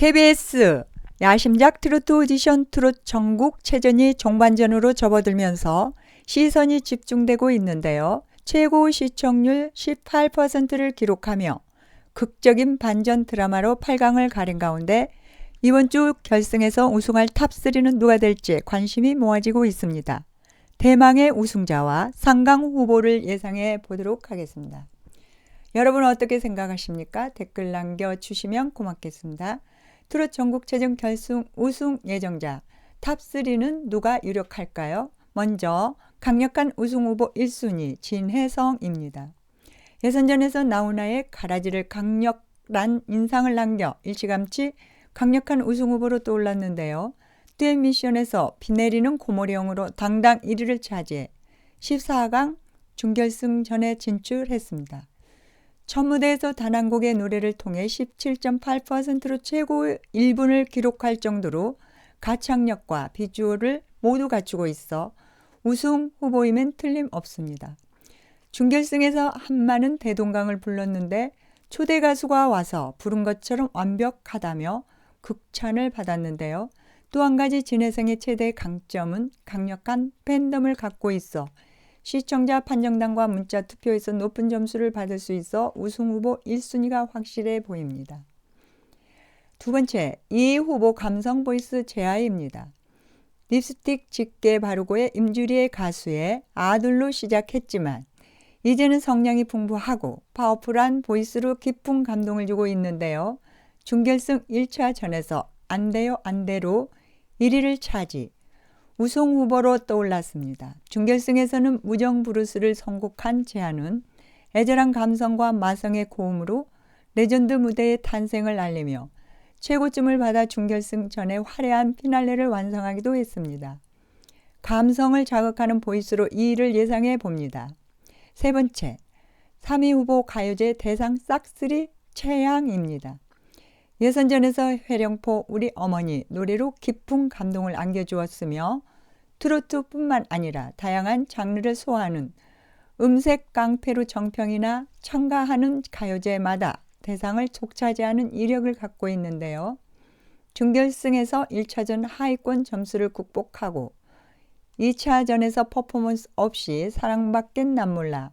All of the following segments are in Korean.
KBS 야심작 트로트 오디션 트로트 전국 체전이 종반전으로 접어들면서 시선이 집중되고 있는데요. 최고 시청률 18%를 기록하며 극적인 반전 드라마로 8강을 가린 가운데 이번 주 결승에서 우승할 탑3는 누가 될지 관심이 모아지고 있습니다. 대망의 우승자와 상강 후보를 예상해 보도록 하겠습니다. 여러분 어떻게 생각하십니까? 댓글 남겨주시면 고맙겠습니다. 트롯 전국체전 결승 우승 예정자 탑3는 누가 유력할까요? 먼저 강력한 우승 후보 1순위 진혜성입니다. 예선전에서 나훈아의 가라지를 강력한 인상을 남겨 일찌감치 강력한 우승 후보로 떠올랐는데요. 듀엣 미션에서 비 내리는 고모령으로 당당 1위를 차지해 14강 준결승 전에 진출했습니다. 첫 무대에서 단 한 곡의 노래를 통해 17.8%로 최고 1분을 기록할 정도로 가창력과 비주얼을 모두 갖추고 있어 우승 후보임엔 틀림없습니다. 준결승에서 한많은 대동강을 불렀는데 초대 가수가 와서 부른 것처럼 완벽하다며 극찬을 받았는데요. 또 한 가지 진혜성의 최대 강점은 강력한 팬덤을 갖고 있어 시청자 판정단과 문자 투표에서 높은 점수를 받을 수 있어 우승 후보 1순위가 확실해 보입니다. 두 번째, 이 후보 감성 보이스 제아입니다. 립스틱 짙게 바르고의 임주리의 가수의 아들로 시작했지만 이제는 성량이 풍부하고 파워풀한 보이스로 깊은 감동을 주고 있는데요. 준결승 1차 전에서 안 돼요 안 돼로 1위를 차지 우승 후보로 떠올랐습니다. 준결승에서는 무정 브루스를 선곡한 제안은 애절한 감성과 마성의 고음으로 레전드 무대의 탄생을 알리며 최고점을 받아 준결승 전에 화려한 피날레를 완성하기도 했습니다. 감성을 자극하는 보이스로 2위를 예상해 봅니다. 세 번째, 3위 후보 가요제 대상 싹쓸이 최양입니다. 예선전에서 회령포 우리 어머니 노래로 깊은 감동을 안겨주었으며 트로트뿐만 아니라 다양한 장르를 소화하는 음색 깡패로 정평이나 참가하는 가요제마다 대상을 족차지하는 이력을 갖고 있는데요. 준결승에서 1차전 하위권 점수를 극복하고 2차전에서 퍼포먼스 없이 사랑받긴 남몰라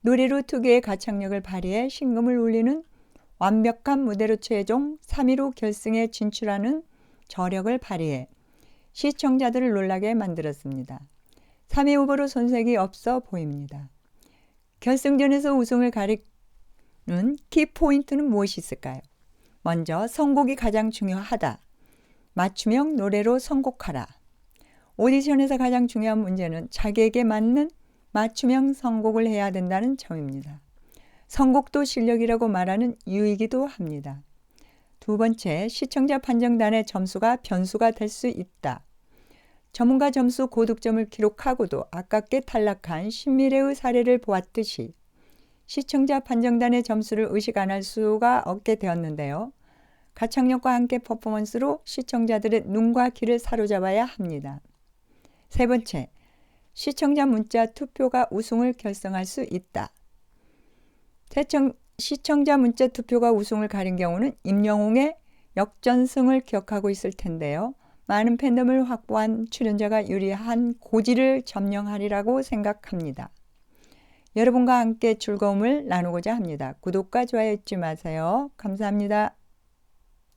노래로 특유의 가창력을 발휘해 신금을 울리는 완벽한 무대로 최종 3위로 결승에 진출하는 저력을 발휘해 시청자들을 놀라게 만들었습니다. 3위 후보로 손색이 없어 보입니다. 결승전에서 우승을 가리는 키포인트는 무엇이 있을까요? 먼저 선곡이 가장 중요하다. 맞춤형 노래로 선곡하라. 오디션에서 가장 중요한 문제는 자기에게 맞는 맞춤형 선곡을 해야 된다는 점입니다. 선곡도 실력이라고 말하는 이유이기도 합니다. 두 번째, 시청자 판정단의 점수가 변수가 될 수 있다. 전문가 점수 고득점을 기록하고도 아깝게 탈락한 신미래의 사례를 보았듯이 시청자 판정단의 점수를 의식 안 할 수가 없게 되었는데요. 가창력과 함께 퍼포먼스로 시청자들의 눈과 귀를 사로잡아야 합니다. 세 번째, 시청자 문자 투표가 우승을 결정할 수 있다. 대청, 시청자 문자 투표가 우승을 가린 경우는 임영웅의 역전승을 기억하고 있을 텐데요. 많은 팬덤을 확보한 출연자가 유리한 고지를 점령하리라고 생각합니다. 여러분과 함께 즐거움을 나누고자 합니다. 구독과 좋아요 잊지 마세요. 감사합니다.